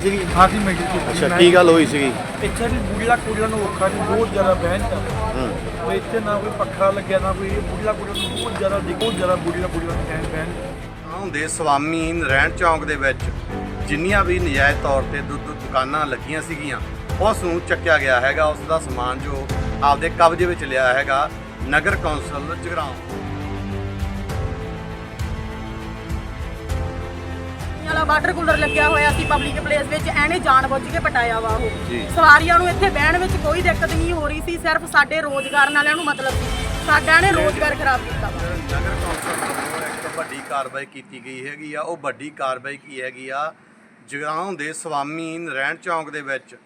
ਸੀਗੀ ਹਾਜੀ ਮੈਡੀਕਲ ਕੀਤੀ ਅੱਛਾ ਕੀ ਗੱਲ ਹੋਈ ਸੀਗੀ? ਇੱਥੇ ਵੀ ਬੁੜੀਆ ਕੁੜੀਆਂ ਨੂੰ ਔਖਾ ਨਹੀਂ ਬਹੁਤ ਜ਼ਿਆਦਾ ਬਹਿਨ ਦਾ ਹੂੰ। ਤੇ ਇੱਥੇ ਨਾ ਕੋਈ ਪੱਖਾ ਲੱਗਿਆ ਨਾ ਕੋਈ ਬੁੜੀਆ ਕੁੜੀਆਂ ਨੂੰ ਬਹੁਤ ਜ਼ਿਆਦਾ ਬਹੁਤ ਜ਼ਿਆਦਾ ਬੁੜੀਆ ਕੁੜੀਆਂ ਨੂੰ ਬਹਿਨ ਬਹਿਨ ਹੁੰਦੇ ਸਵਾਮੀ ਨਰੈਣ ਚੌਂਕ ਦੇ ਵਿੱਚ। ਜਿੰਨੀਆਂ ਵੀ ਨਜਾਇਜ਼ ਤੌਰ ਤੇ ਦੁੱਧ ਦੁਕਾਨਾਂ ਲੱਗੀਆਂ ਸੀਗੀਆਂ ਉਸ ਨੂੰ ਚੱਕਿਆ ਗਿਆ ਹੈਗਾ ਉਸ ਦਾ ਸਮਾਨ ਜੋ ਆਪਦੇ ਕਬਜ਼ੇ ਵਿੱਚ ਲਿਆ ਹੈਗਾ ਨਗਰ ਕੌਂਸਲ ਜਗਰਾਉਂ। ਵਾਲਾ ਵਾਟਰ ਕੂਲਰ ਲੱਗਿਆ ਹੋਇਆ ਸੀ ਪਬਲਿਕ ਪਲੇਸ ਵਿੱਚ ਐਨੇ ਜਾਣਬੁੱਝ ਕੇ ਪਟਾਇਆ ਵਾ ਉਹ। ਜੀ। ਸਵਾਰੀਆਂ ਨੂੰ ਇੱਥੇ ਬਹਿਣ ਵਿੱਚ ਕੋਈ ਦਿੱਕਤ ਨਹੀਂ ਹੋ ਰਹੀ ਸੀ ਸਿਰਫ ਸਾਡੇ ਰੋਜ਼ਗਾਰ ਵਾਲਿਆਂ ਨੂੰ ਮਤਲਬ ਸੀ। ਸਾਡਾ ਇਹਨੇ ਰੋਜ਼ਗਾਰ ਖਰਾਬ ਕੀਤਾ ਵਾ। ਨਗਰ ਕੌਂਸਲ ਵੱਲੋਂ ਇੱਕ ਵੱਡੀ ਕਾਰਵਾਈ ਕੀਤੀ ਗਈ ਹੈਗੀ ਆ। ਉਹ ਵੱਡੀ ਕਾਰਵਾਈ ਕੀ ਹੈਗੀ ਆ? ਜਗਰਾਉਂ ਦੇ ਸਵਾਮੀ ਨਰੈਣ ਚੌਂਕ ਦੇ ਵਿੱਚ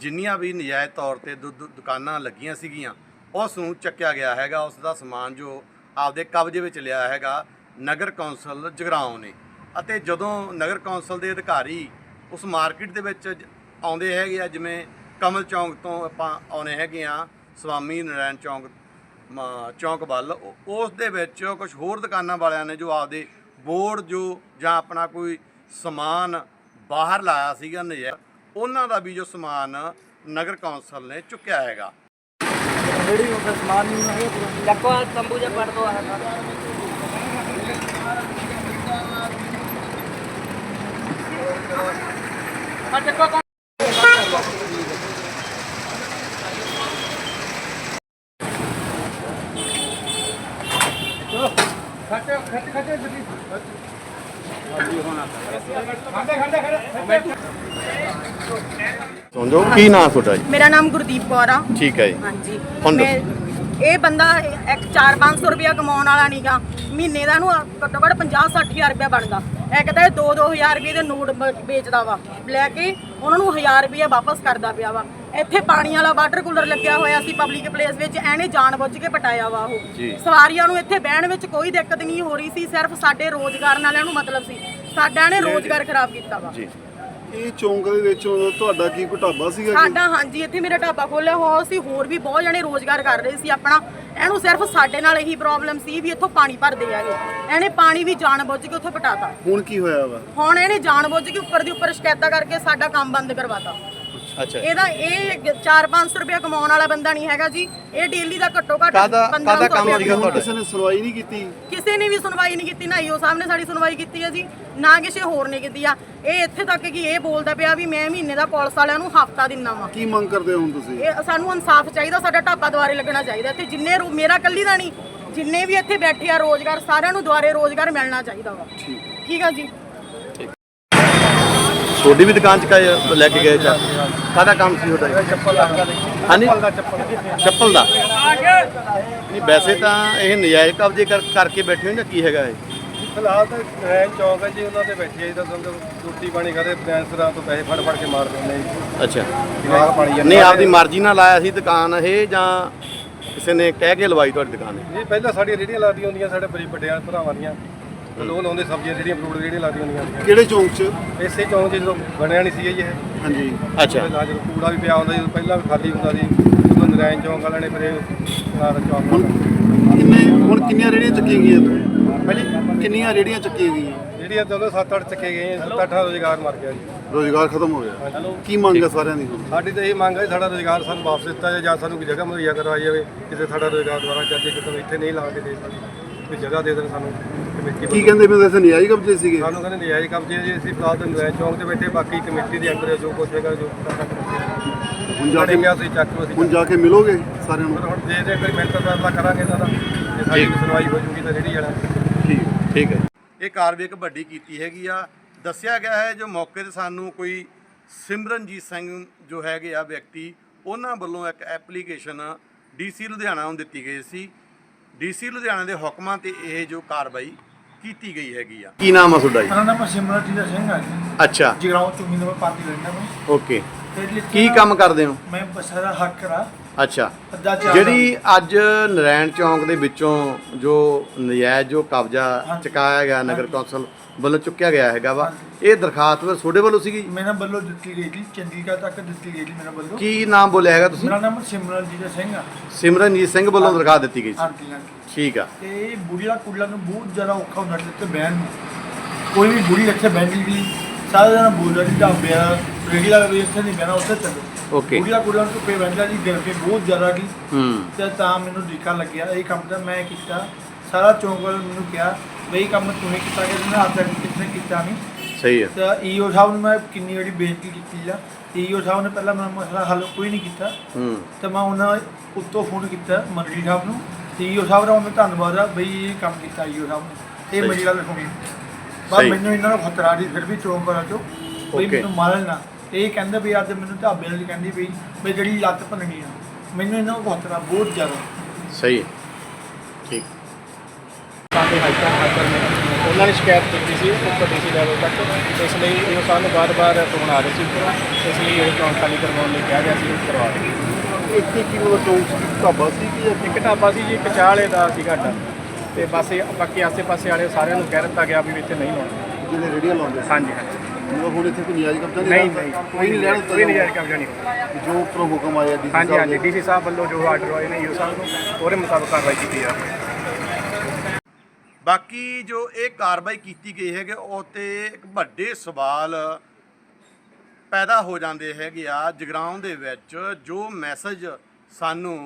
ਜਿੰਨੀਆਂ ਵੀ ਨਜਾਇਜ਼ ਤੌਰ ਤੇ ਦੁੱਧ ਦੁਕਾਨਾਂ ਲੱਗੀਆਂ ਸੀਗੀਆਂ ਉਸ ਨੂੰ ਚੱਕਿਆ ਗਿਆ ਹੈਗਾ। ਉਸ ਦਾ ਸਮਾਨ ਜੋ ਆਪਦੇ ਕਬਜ਼ੇ ਵਿੱਚ ਲਿਆ ਹੈਗਾ ਨਗਰ ਕੌਂਸਲ ਜਗਰਾਉਂ ਨੇ। ਅਤੇ ਜਦੋਂ ਨਗਰ ਕੌਂਸਲ ਦੇ ਅਧਿਕਾਰੀ ਉਸ ਮਾਰਕੀਟ ਦੇ ਵਿੱਚ ਜ- ਆਉਂਦੇ ਹੈਗੇ ਆ ਜਿਵੇਂ ਕਮਲ ਚੌਂਕ ਤੋਂ ਆਪਾਂ ਆਉਨੇ ਹੈਗੇ ਆ ਸਵਾਮੀ ਨਰੈਣ ਚੌਂਕ ਚੌਂਕ ਵੱਲ ਉਸ ਦੇ ਵਿੱਚ ਕੁਝ ਹੋਰ ਦੁਕਾਨਾਂ ਵਾਲਿਆਂ ਨੇ ਜੋ ਆਪਦੇ ਬੋਰਡ ਜੋ ਜਾਂ ਆਪਣਾ ਕੋਈ ਸਮਾਨ ਬਾਹਰ ਲਾਇਆ ਸੀਗਾ ਨਜ਼ਰ ਉਹਨਾਂ ਦਾ ਵੀ ਜੋ ਸਮਾਨ ਨਗਰ ਕੌਂਸਲ ਨੇ ਚੁੱਕਿਆ ਹੈਗਾ। ਜਿਹੜੀ ਉਹ ਸਮਾਨ ਨਹੀਂ ਹੈ ਤੰਬੂ ਜਿਹਾ ਪੜ ਦੋ ਆ ਆ ਚੱਕੋ ਕੌਣ ਖੱਟੇ ਖੱਟੇ ਖੱਟੇ ਜਦੀ ਸੁਣ ਜੋ ਕੀ ਨਾਂ ਤੁਹਾਡਾ ਜੀ? ਮੇਰਾ ਨਾਮ ਗੁਰਦੀਪ ਕੌਰ ਆ। ਠੀਕ ਹੈ ਜੀ। ਹਾਂਜੀ। ਹੁਣ ਮੈਂ- ਇਹ ਬੰਦਾ ਇੱਕ 4-500 ਰੁਪਇਆ ਕਮਾਉਣ ਵਾਲਾ ਨਹੀਂਗਾ ਮਹੀਨੇ ਦਾ ਇਹਨੂੰ ਘੱਟੋ ਘੱਟ 50-60000 ਰੁਪਇਆ ਬਣਦਾ। ਇਹ ਕਹਿੰਦਾ ਇਹ 2-2000 ਰੁਪਏ ਦੇ ਨੋਟ ਵੇਚਦਾ ਵਾ। ਲੈ ਕੇ ਉਹਨਾਂ ਨੂੰ 1000 ਰੁਪਇਆ ਵਾਪਸ ਕਰਦਾ ਪਿਆ ਵਾ। ਇੱਥੇ ਪਾਣੀ ਵਾਲਾ ਵਾਟਰ ਕੂਲਰ ਲੱਗਿਆ ਹੋਇਆ ਸੀ ਪਬਲਿਕ ਪਲੇਸ ਵਿੱਚ ਐਨੇ ਜਾਣਬੁੱਝ ਕੇ ਪਟਾਇਆ ਵਾ ਉਹ। ਸਵਾਰੀਆਂ ਨੂੰ ਇੱਥੇ ਬਹਿਣ ਵਿੱਚ ਕੋਈ ਦਿੱਕਤ ਨਹੀਂ ਹੋ ਰਹੀ ਸੀ ਸਿਰਫ ਸਾਡੇ ਰੋਜ਼ਗਾਰ ਵਾਲਿਆਂ ਨੂੰ ਮਤਲਬ ਸੀ। ਸਾਡਾ ਇਹਨੇ ਰੋਜ਼ਗਾਰ ਖਰਾਬ ਕੀਤਾ ਵਾ। ਜੀ। ਇਹ ਚੌਂਕ ਦੇ ਵਿੱਚ ਤੁਹਾਡਾ ਕੀ ਕੋਈ ਢਾਬਾ ਸੀਗਾ ਸਾਡਾ ਹਾਂਜੀ ਇੱਥੇ ਮੇਰਾ ਢਾਬਾ ਖੋਲਿਆ ਹੋਇਆ ਸੀ। ਹੋਰ ਵੀ ਬਹੁਤ ਜਣੇ ਰੋਜ਼ਗਾਰ ਕਰ ਰਹੇ ਸੀ ਆਪਣਾ। ਇਹਨੂੰ ਸਿਰਫ ਸਾਡੇ ਨਾਲ ਇਹੀ ਪ੍ਰੋਬਲਮ ਸੀ ਵੀ ਇੱਥੋਂ ਪਾਣੀ ਭਰਦੇ ਆ ਇਹ। ਇਹਨੇ ਪਾਣੀ ਵੀ ਜਾਣਬੁੱਝ ਕੇ ਉੱਥੇ ਪਟਾਤਾ। ਹੁਣ ਕੀ ਹੋਇਆ ਵਾ? ਹੁਣ ਇਹਨੇ ਜਾਣਬੁੱਝ ਕੇ ਉੱਪਰ ਦੀ ਉੱਪਰ ਸ਼ਿਕਾਇਤਾਂ ਕਰਕੇ ਸਾਡਾ ਕੰਮ ਬੰਦ ਕਰਵਾਤਾ। ਅੱਛਾ ਇਹਦਾ ਇਹ 4-500 ਰੁਪਏ ਕਮਾਉਣ ਵਾਲਾ ਬੰਦਾ ਨਹੀਂ ਹੈਗਾ ਜੀ। ਇਹ ਡੇਲੀ ਦਾ ਘੱਟੋ ਘੱਟ ਕਾਹਦਾ- 1500 ਕਾਹਦਾ ਕੰਮ ਸੀਗਾ ਤੁਹਾਡਾ? ਕਿਸੇ ਨੇ ਸੁਣਵਾਈ ਨਹੀਂ ਕੀਤੀ। ਕਿਸੇ ਨੇ ਵੀ ਸੁਣਵਾਈ ਨਹੀਂ ਕੀਤੀ ਨਾ ਈਓ ਸਾਹਿਬ ਨੇ ਸਾਡੀ ਸੁਣਵਾਈ ਕੀਤੀ ਹੈ ਜੀ ਨਾ ਕਿਸੇ ਹੋਰ ਨੇ ਕੀਤੀ ਆ। ਇਹ ਇੱਥੇ ਤੱਕ ਕਿ ਇਹ ਬੋਲਦਾ ਪਿਆ ਵੀ ਮੈਂ ਮਹੀਨੇ ਦਾ ਪੁਲਿਸ ਵਾਲਿਆਂ ਨੂੰ ਹਫਤਾ ਦਿੰਨਾ ਵਾ। ਕੀ ਮੰਗ ਕਰਦੇ ਹੋ ਹੁਣ ਤੁਸੀਂ? ਇਹ ਸਾਨੂੰ ਇਨਸਾਫ ਚਾਹੀਦਾ ਸਾਡਾ ਢਾਬਾ ਦੁਆਰੇ ਲੱਗਣਾ ਚਾਹੀਦਾ। ਤੇ ਜਿੰਨੇ ਰੋ- ਮੇਰਾ ਕੱਲੀ ਦਾ ਨਹੀਂ ਜਿੰਨੇ ਵੀ ਇੱਥੇ ਬੈਠੇ ਆ ਰੋਜ਼ਗਾਰ ਸਾਰਿਆਂ ਨੂੰ ਦੁਆਰੇ ਰੋਜ਼ਗਾਰ ਮਿਲਣਾ ਚਾਹੀਦਾ ਵਾ। ਠੀਕ। ਆ ਜੀ। ਤੁਹਾਡੀ ਵੀ ਦੁਕਾਨ ਚ ਕਾ- ਲੈ ਕੇ ਗਏ ਚਾ ਕਾਹਦਾ ਕੰਮ ਸੀ ਤੁਹਾਡਾ ਜੀ? ਚੱਪਲ ਲੱਗਦਾ ਹਾਂਜੀ? ਦਾ ਚੱਪਲ ਚੱਪਲ ਦਾ। ਨਹੀਂ ਵੈਸੇ ਤਾਂ ਇਹ ਨਜਾਇਜ਼ ਕਬਜ਼ੇ ਕਰ- ਕਰਕੇ ਬੈਠੇ ਹੋ ਜਾਂ ਕੀ ਹੈਗਾ ਇਹ? ਫਿਲਹਾਲ ਤਾਂ ਰੈਨ ਚੌਕ ਹੈ ਜੀ ਉਹਨਾਂ ਦੇ ਬੈਠੇ ਜੀ ਤਾਂ ਸਮਝੋ ਰੋਟੀ ਪਾਣੀ ਖਾਦੇ ਫਾਈਨੈਂਸਰਾਂ ਤੋਂ ਪੈਸੇ ਫੜ ਫੜ ਕੇ ਮਾਰ ਦਿੰਦੇ ਜੀ। ਅੱਛਾ। ਜਵਾਕ ਪਾਣੀ ਜਾਂਦੇ ਨਹੀਂ ਆਪਦੀ ਮਰਜ਼ੀ ਨਾਲ ਲਾਇਆ ਸੀ ਦੁਕਾਨ ਇਹ ਜਾਂ ਕਿਸੇ ਨੇ ਕਹਿ ਕੇ ਲਵਾਈ ਤੁਹਾਡੀ ਦੁਕਾਨ? ਇਹ? ਜੀ ਪਹਿਲਾਂ ਸਾਡੀਆਂ ਰੇੜੀਆਂ ਲੱਗਦੀਆਂ ਹੁੰਦੀਆਂ ਸਾਡੇ ਬੜੀ ਵੱਡਿਆਂ ਭਰਾਵਾਂ ਦੀਆਂ। ਲੋਕ ਲਾਉਂਦੇ ਸਬਜ਼ੀਆਂ ਜਿਹੜੀਆਂ ਫਰੂਟ ਰੇੜੀਆਂ ਲੱਗਦੀਆਂ ਹੁੰਦੀਆਂ ਕਿਹੜੇ ਚੌਂਕ 'ਚ। ਇਸੇ ਚੌਂਕ 'ਚ ਜਦੋਂ ਬਣਿਆ ਨਹੀਂ ਸੀ ਇਹ। ਹਾਂਜੀ। ਅੱਛਾ। ਪਹਿਲਾਂ ਜਦੋਂ ਕੂੜਾ ਵੀ ਪਿਆ ਹੁੰਦਾ ਸੀ ਪਹਿਲਾਂ ਵੀ ਖਾਲੀ ਹੁੰਦਾ ਸੀ। ਉਦੋਂ ਨਰਾਇਣ ਚੌਂਕ ਵਾਲਿਆਂ ਨੇ ਫਿਰ ਇਹ ਨਾਲ ਚੌਂਕ ਹੁਣ ਕਿੰਨੇ ਹੁਣ ਕਿੰਨੀਆਂ ਰੇੜੀਆਂ ਚੱਕੀਆਂ ਗਈਆਂ ਪਹਿਲੀ ਕਿੰਨੀਆਂ ਰੇੜੀਆਂ ਚੱਕੀਆਂ ਗਈਆਂ? ਜਿਹੜੀਆਂ ਜਦੋਂ 7-8 ਚੱਕੇ ਗਏ 7-8 ਰੋਜ਼ਗਾਰ ਮਰ ਗਿਆ ਜੀ। ਰੋਜ਼ਗਾਰ ਖਤਮ ਹੋ ਗਿਆ। ਕੀ ਮੰਗ ਹੈ ਸਾਰਿਆਂ ਦੀ ਹੁਣ? ਸਾਡੀ ਤਾਂ ਇਹ ਮੰਗ ਹੈ ਸਾਡਾ ਰੋਜ਼ਗਾਰ ਸਾਨੂੰ ਵਾਪਸ ਦਿੱਤਾ ਜਾਵੇ ਜਾਂ ਸਾਨੂੰ ਕੋਈ ਜਗ੍ਹਾ ਮੁਹੱਈਆ ਕਰਵਾਈ ਜਾਵੇ ਕਿਤੇ ਸਾਡਾ ਰੋਜ਼ਗਾਰ ਦੁਬਾਰਾ ਚੱਲ ਜੇ ਕਿਤੇ ਇੱਥੇ ਨਹੀਂ ਲਾ ਕੇ ਦੇ ਸਕਦੇ ਕੋਈ ਜਗ੍ਹਾ ਦੇ ਦੇਣ ਸਾਨੂੰ। ਕਮੇਟੀ ਕੀ ਵੱਲੋਂ। ਕਹਿੰਦੇ ਵੀ ਵੈਸੇ ਨਜਾਇਜ਼ ਕਬਜ਼ੇ ਸੀਗੇ? ਸਾਨੂੰ ਕਹਿੰਦੇ ਨਜਾਇਜ਼ ਕਬਜ਼ੇ ਜੀ ਅਸੀਂ ਫਿਲਹਾਲ ਤਾਂ ਨਜਾਇਜ਼ ਚੌਂਕ 'ਤੇ ਬੈਠੇ ਬਾਕੀ ਕਮੇਟੀ ਦੇ ਅੰਦਰ ਜੋ ਕੁਛ ਹੈਗਾ ਜੋ ਹੁਣ ਜਾ ਕੇ ਕਿਹਾ ਸੀ ਚੱਕ ਲਓ ਅਸੀਂ ਹੁਣ ਜਾ ਕੇ ਮਿਲੋਗੇ ਸਾਰਿਆਂ ਨੂੰ? ਹੁਣ ਜੇ ਜੇ ਕੋਈ ਮਿਹਨਤ ਦਾ ਅਗਲਾ ਕਰਾਂਗੇ ਦਾ ਜੇ ਸਾਡੀ ਵੀ ਸੁਣਵਾਈ ਹੋ ਜੂਗੀ ਤਾਂ ਜਿਹੜੀ ਜਾਣਾ ਠੀਕ ਠੀਕ ਹੈ। ਇਹ ਕਾਰਵਾਈ ਇੱਕ ਵੱਡੀ ਕੀਤੀ ਹੈਗੀ ਆ। ਦੱਸਿਆ ਗਿਆ ਹੈ ਜੋ ਮੌਕੇ ਤੇ ਸਾਨੂੰ ਕੋਈ ਸਿਮਰਨਜੀਤ ਸਿੰਘ ਜੋ ਹੈਗੇ ਆ ਵਿਅਕਤੀ ਉਹਨਾਂ ਵੱਲੋਂ ਇੱਕ ਐਪਲੀਕੇਸ਼ਨ ਡੀਸੀ ਲੁਧਿਆਣਾ ਨੂੰ ਦਿੱਤੀ ਗਈ ਸੀ। ਡੀਸੀ ਲੁਧਿਆਣਾ ਦੇ ਹੁਕਮਾਂ ਤੇ ਇਹ ਜੋ ਕਾਰਵਾਈ ਕੀਤੀ ਗਈ ਹੈਗੀ ਆ। ਕੀ ਨਾਮ ਆ ਤੁਹਾਡਾ ਜੀ? ਮੇਰਾ ਨਾਮ ਸਿਮਰਨਜੀਤ ਸਿੰਘ ਹੈ ਜੀ। ਅੱਛਾ। ਜਗਰਾਉਂ ਚੁੰਗੀ ਨੰਬਰ ਪਾਰਟੀ ਰਹਿਣਾ ਮੈਂ। ਓਕੇ। ਤੇ ਕੀ ਕੰਮ ਕਰਦੇ ਹੋ? ਮੈਂ ਬੱਸਾਂ ਦਾ ਹੱਕ ਕਰਾ ਅੱਛਾ। ਜਿਹੜੀ ਅੱਜ ਨਰੈਣ ਚੌਂਕ ਦੇ ਵਿੱਚੋਂ ਜੋ ਨਜਾਇਜ਼ ਜੋ ਕਬਜ਼ਾ। ਚੁਕਾਇਆ ਗਿਆ ਨਗਰ ਕੌਂਸਲ ਵੱਲੋਂ ਚੁੱਕਿਆ ਗਿਆ ਹੈਗਾ ਵਾ ਇਹ ਦਰਖਾਸਤ ਤੁਹਾਡੇ ਵੱਲੋਂ ਸੀਗੀ? ਮੇਰਾ ਵੱਲੋਂ ਦਿੱਤੀ ਗਈ ਸੀ ਚੰਡੀਗੜ੍ਹ ਤੱਕ ਦਿੱਤੀ ਗਈ ਸੀ ਮੇਰਾ ਵੱਲੋਂ। ਕੀ ਨਾਮ ਬੋਲਿਆ ਹੈਗਾ ਤੁਸੀਂ? ਮੇਰਾ ਨਾਮ ਸਿਮਰਨਜੀਤ ਸਿੰਘ ਆ। ਸਿਮਰਨਜੀਤ ਸਿੰਘ ਵੱਲੋਂ ਦਰਖਾਸਤ ਦਿੱਤੀ ਗਈ ਸੀ। ਠੀਕ ਆ। ਤੇ ਬੁੜੀਆ ਕੁੜੀਆਂ ਨੂੰ ਬਹੁਤ ਜ਼ਿਆਦਾ ਔਖਾ ਹੁੰਦਾ ਇੱਥੇ ਬਹਿਣ ਨੂੰ। ਕੋਈ ਵੀ ਬੁੜੀ ਇੱਥੇ ਬਹਿੰਦੀ ਵੀ ਸਾਰਾ ਦਿਨ ਬੋਲਦਾ ਸੀ ਢਾਬੇ ਵਾਲਾ ਰੇੜੀ ਵਾਲਾ ਵੀ ਇੱਥੇ ਨਹੀਂ ਬਹਿਣਾ ਉੱਥੇ ਚੱਲੋ। ਓਕੇ ਬੁੜੀਆਂ ਕੁੜੀਆਂ ਨੂੰ ਧੁੱਪੇ ਬੈਠਦਾ ਜੀ ਗਰਮੀ ਬਹੁਤ ਜ਼ਿਆਦਾ ਗਈ ਹੂੰ। ਤੇ ਤਾਂ ਮੈਨੂੰ ਢੀਕਾ ਲੱਗਿਆ ਇਹ ਕੰਮ ਤਾਂ ਮੈਂ ਕੀਤਾ। ਸਾਰਾ ਚੌਂਕ ਵਾਲੇ ਮੈਨੂੰ ਕਿਹਾ ਬਈ ਕੰਮ ਤੂੰ ਹੀ ਕੀਤਾ ਕਿ ਇਹਨੇ ਹੱਥ ਤੱਕ ਕੀਤਾ ਨਹੀਂ ਸਹੀ ਹੈ ਤਾਂ ਈਓ ਸਾਹਿਬ ਨੂੰ ਮੈਂ ਕਿੰਨੀ ਵਾਰੀ ਬੇਨਤੀ ਕੀਤੀ ਆ। ਈਓ ਸਾਹਿਬ ਨੇ ਪਹਿਲਾਂ ਮੇਰਾ ਮਸਲਾ ਹੱਲ ਕੋਈ ਨਹੀਂ ਕੀਤਾ। ਹੂੰ। ਤੇ ਮੈਂ ਉਹਨਾਂ ਉੱਤੋਂ ਫੋਨ ਕੀਤਾ ਮੰਤਰੀ ਸਾਹਿਬ ਨੂੰ। ਤੇ ਈਓ ਸਾਹਿਬ ਦਾ ਉਹਨਾਂ ਧੰਨਵਾਦ ਆ ਬਈ ਇਹ ਕੰਮ ਕੀਤਾ ਈਓ ਸਾਹਿਬ ਨੇ। ਇਹ। ਮੇਰੀ ਗੱਲ ਸੁਣੀ। ਬਸ। ਮੈਨੂੰ ਇਹਨਾਂ ਨੂੰ ਖਤਰਾ ਦੀ ਫਿਰ ਵੀ ਚੌਂਕ ਵਾਲਾ ਚੋਂ। Okay. ਮੈਨੂੰ ਮਾਰਨ ਨਾ। ਇਹ ਕਹਿੰਦੇ ਵੀ ਅੱਜ ਮੈਨੂੰ ਢਾਬੇ ਵਾਲੀ ਕਹਿੰਦੀ ਵੀ ਵੀ ਜਿਹੜੀ ਲੱਤ ਭੰਨਣੀ ਆ ਮੈਨੂੰ ਇਹਨਾਂ ਨੂੰ ਖਤਰਾ ਬਹੁਤ ਜ਼ਿਆਦਾ। ਸਹੀ ਹੈ। ਠੀਕ। ਸਾਡੇ ਹਾਈਕਰ ਹਾਈਕਰ ਨੇ। ਉਹਨਾਂ ਨੇ ਸ਼ਿਕਾਇਤ ਕੀਤੀ ਸੀ ਉੱਪਰ ਡੀਸੀ ਲੈਵਲ ਤੱਕ। ਇਸ ਲਈ ਇਹ ਸਾਨੂੰ ਬਾਰ-ਬਾਰ ਫੋਨ ਆ ਰਹੇ ਸੀ। ਇਸ ਲਈ ਇਹ ਚੌਂਕ ਖਾਲੀ ਕਰਵਾਉਣ ਲਈ ਕਿਹਾ ਗਿਆ ਸੀ ਉਹ ਕਰਵਾ ਦਿੱਤੀ। ਇੱਥੇ ਕੀ ਉਹ ਚੌਂਕ ਸੀ ਢਾਬਾ ਸੀ ਕਿ ਇੱਕ ਢਾਬਾ ਸੀ ਜੀ ਇੱਕ ਚਾਹ ਵਾਲੇ ਦਾ ਸੀ ਘਾਟਾ। ਤੇ ਬਸ ਇਹ ਬਾਕੀ ਆਸੇ-ਪਾਸੇ ਵਾਲੇ ਸਾਰਿਆਂ ਨੂੰ ਕਹਿ ਦਿੱਤਾ ਗਿਆ ਵੀ ਇੱਥੇ ਨਹੀਂ ਲਾਉਣਾ। ਜਿਹੜੇ ਰੇੜੀਆਂ ਲਾਉਂਦੇ ਹਾਂਜੀ ਹਾਂਜੀ। ਮਤਲਬ ਹੁਣ ਇੱਥੇ ਕੋਈ ਨਿਆਜ ਕਬਜ਼ਾ ਨਹੀਂ ਲੈਣਾ? ਨਹੀਂ ਕੋਈ ਨਹੀਂ ਲੈਣ ਕੋਈ ਨਜਾਇਜ਼ ਕਬਜ਼ਾ ਨਹੀਂ ਹੋਣਾ ਜੋ ਉੱਪਰੋਂ ਹੁਕਮ ਆਇਆ ਡੀਸੀ ਹਾਂਜੀ ਸਾਹਿਬ ਹਾਂਜੀ ਦੇ ਡੀਸੀ ਸਾਹਿਬ ਵੱਲੋਂ ਜੋ ਆਰਡਰ ਹੋਏ ਨੇ ਯੂ ਸਾਹਿਬ ਨੂੰ ਉਹਦੇ ਮੁਤਾਬਕ ਕਾਰਵਾਈ ਕੀਤੀ ਜਾ ਰਹੀ ਹੈ। ਬਾਕੀ ਜੋ ਇਹ ਕਾਰਵਾਈ ਕੀਤੀ ਗਈ ਹੈਗੇ ਉਹ ਤੇ ਇੱਕ ਵੱਡੇ ਸਵਾਲ ਪੈਦਾ ਹੋ ਜਾਂਦੇ ਹੈਗੇ ਆ ਜਗਰਾਉਂ ਦੇ ਵਿੱਚ ਜੋ ਮੈਸੇਜ ਸਾਨੂੰ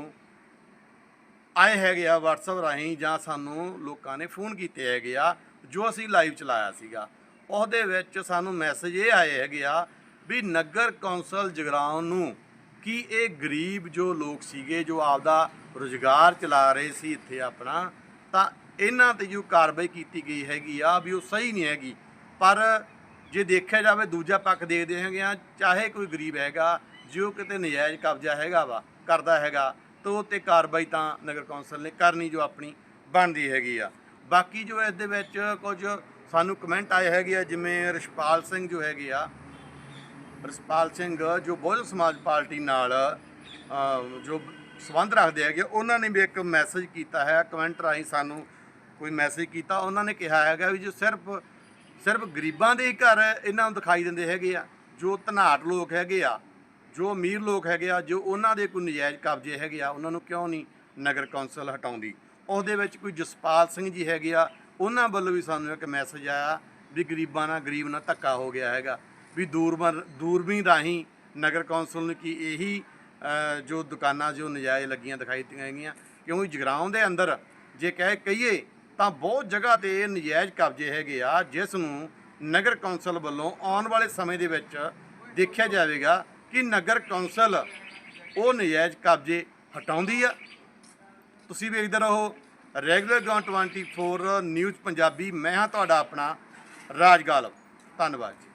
ਆਏ ਹੈਗੇ ਆ WhatsApp ਰਾਹੀਂ ਜਾਂ ਸਾਨੂੰ ਲੋਕਾਂ ਨੇ ਫੋਨ ਕੀਤੇ ਹੈਗੇ ਆ ਜੋ ਅਸੀਂ ਲਾਈਵ ਚਲਾਇਆ ਸੀਗਾ। ਉਹਦੇ ਵਿੱਚ ਸਾਨੂੰ ਮੈਸੇਜ ਇਹ ਆਏ ਹੈਗੇ ਆ ਵੀ ਨਗਰ ਕੌਂਸਲ ਜਗਰਾਉਂ ਨੂੰ ਕੀ ਇਹ ਗਰੀਬ ਜੋ ਲੋਕ ਸੀਗੇ ਜੋ ਆਪਦਾ ਰੁਜ਼ਗਾਰ ਚਲਾ ਰਹੇ ਸੀ ਇੱਥੇ ਆਪਣਾ, ਤਾਂ ਇਹਨਾਂ ਤੇ ਜੋ ਕਾਰਵਾਈ ਕੀਤੀ ਗਈ ਹੈਗੀ ਆ ਵੀ ਉਹ ਸਹੀ ਨਹੀਂ ਹੈਗੀ। ਪਰ ਜੇ ਦੇਖਿਆ ਜਾਵੇ ਦੂਜਾ ਪੱਖ ਦੇਖਦੇ ਹੈਗੇ ਆ, ਚਾਹੇ ਕੋਈ ਗਰੀਬ ਹੈਗਾ ਜੋ ਕਿਤੇ ਨਜਾਇਜ਼ ਕਬਜ਼ਾ ਹੈਗਾ ਵਾ, ਕਰਦਾ ਹੈਗਾ, ਤਾਂ ਉਹ ਤੇ ਕਾਰਵਾਈ ਤਾਂ ਨਗਰ ਕੌਂਸਲ ਨੇ ਕਰਨੀ ਜੋ ਆਪਣੀ ਬਣਦੀ ਹੈਗੀ ਆ। ਬਾਕੀ ਜੋ ਇਸ ਦੇ ਵਿੱਚ ਕੁਝ ਸਾਨੂੰ ਕਮੈਂਟ ਆਏ ਹੈਗੇ ਆ, ਜਿਵੇਂ ਰਿਸ਼ਪਾਲ ਸਿੰਘ ਜੋ ਹੈਗੇ ਆ, ਰਸਪਾਲ ਸਿੰਘ ਜੋ ਬਹੁਜਨ ਸਮਾਜ ਪਾਰਟੀ ਨਾਲ ਜੋ ਸੰਬੰਧ ਰੱਖਦੇ ਹੈਗੇ ਉਹਨਾਂ ਨੇ ਵੀ ਇੱਕ ਮੈਸੇਜ ਕੀਤਾ ਹੈ ਕਮੈਂਟ ਰਾਹੀਂ ਸਾਨੂੰ ਕੋਈ ਮੈਸੇਜ ਕੀਤਾ। ਉਹਨਾਂ ਨੇ ਕਿਹਾ ਹੈਗਾ ਵੀ ਜੋ ਸਿਰਫ ਸਿਰਫ ਗਰੀਬਾਂ ਦੇ ਹੀ ਘਰ ਇਹਨਾਂ ਨੂੰ ਦਿਖਾਈ ਦਿੰਦੇ ਹੈਗੇ ਆ, ਜੋ ਧਨਾਟ ਲੋਕ ਹੈਗੇ ਆ, ਜੋ ਅਮੀਰ ਲੋਕ ਹੈਗੇ ਆ, ਜੋ ਉਹਨਾਂ ਦੇ ਕੋਈ ਨਜਾਇਜ਼ ਕਬਜ਼ੇ ਹੈਗੇ ਆ, ਉਹਨਾਂ ਨੂੰ ਕਿਉਂ ਨਹੀਂ ਨਗਰ ਕੌਂਸਲ ਹਟਾਉਂਦੀ? ਉਹਦੇ ਵਿੱਚ ਕੋਈ ਜਸਪਾਲ ਸਿੰਘ ਜੀ ਹੈਗੇ ਆ ਉਹਨਾਂ ਵੱਲੋਂ ਵੀ ਸਾਨੂੰ ਇੱਕ ਮੈਸੇਜ ਆਇਆ ਵੀ ਗਰੀਬਾਂ ਨਾਲ, ਗਰੀਬ ਨਾਲ ਧੱਕਾ ਹੋ ਗਿਆ ਹੈਗਾ। ਵੀ ਦੂਰਬੀਨ ਦੂਰਬੀਨ ਰਾਹੀਂ ਨਗਰ ਕੌਂਸਲ ਨੂੰ ਕੀ ਇਹੀ ਜੋ ਦੁਕਾਨਾਂ ਜੋ ਨਜਾਇਜ਼ ਲੱਗੀਆਂ ਦਿਖਾਈ ਦਿੱਤੀਆਂ ਹੈਗੀਆਂ ਕਿਉਂਕਿ ਜਗਰਾਉਂ ਦੇ ਅੰਦਰ ਜੇ ਕਹਿ ਕਹੀਏ ਤਾਂ ਬਹੁਤ ਜਗ੍ਹਾ ਤੇ ਨਜਾਇਜ਼ ਕਬਜ਼ੇ ਹੈਗੇ ਆ, ਜਿਸ ਨੂੰ ਨਗਰ ਕੌਂਸਲ ਵੱਲੋਂ ਆਉਣ ਵਾਲੇ ਸਮੇਂ ਦੇ ਵਿੱਚ ਦੇਖਿਆ ਜਾਵੇਗਾ ਕਿ ਨਗਰ ਕੌਂਸਲ ਉਹ ਨਜਾਇਜ਼ ਕਬਜ਼ੇ ਹਟਾਉਂਦੀ ਆ। ਤੁਸੀਂ ਵੇਖਦੇ ਰਹੋ। ਰੈਗੂਲਰ ਗਾਂ 24 ਨਿਊਜ਼ ਪੰਜਾਬੀ ਮੈਂ ਹਾਂ ਤੁਹਾਡਾ ਆਪਣਾ ਰਾਜ ਗਾਲਬ ਧੰਨਵਾਦ ਜੀ।